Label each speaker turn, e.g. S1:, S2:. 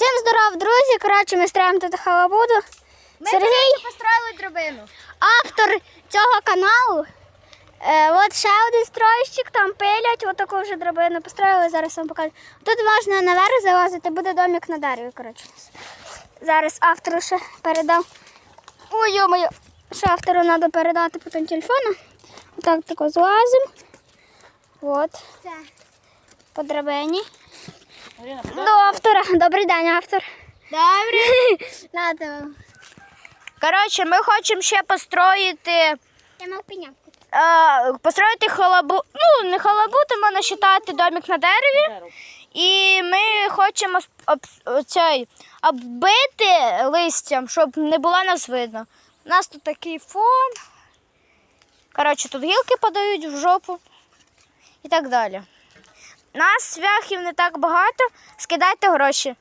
S1: Всім здоров, друзі! Коротше, ми строїмо тут халабуду. Сергій,
S2: построїли драбину.
S1: автор цього каналу. Е, от ще один стройщик, там пилять, от таку вже драбину построїли, зараз вам покажу. Тут можна наверх залазити, буде домик на дереві. Коротше. Зараз автору ще передав. Ой, йо-моє, ще автору треба передати потім телефону. Отак тако злазимо. От,
S2: Все.
S1: по драбині. Автора. Добрий день, автор.
S2: Добре. Коротше, ми хочемо ще построїти.
S1: Я мав пенявку.
S2: Е, построїти халабу. Ну, не халабуту, можна вважати домик на дереві. І ми хочемо об, цей, оббити листям, щоб не було нас видно. У нас тут такий фон. Коротше, тут гілки подають в жопу і так далі. Нас свяхів не так багато. Скидайте гроші.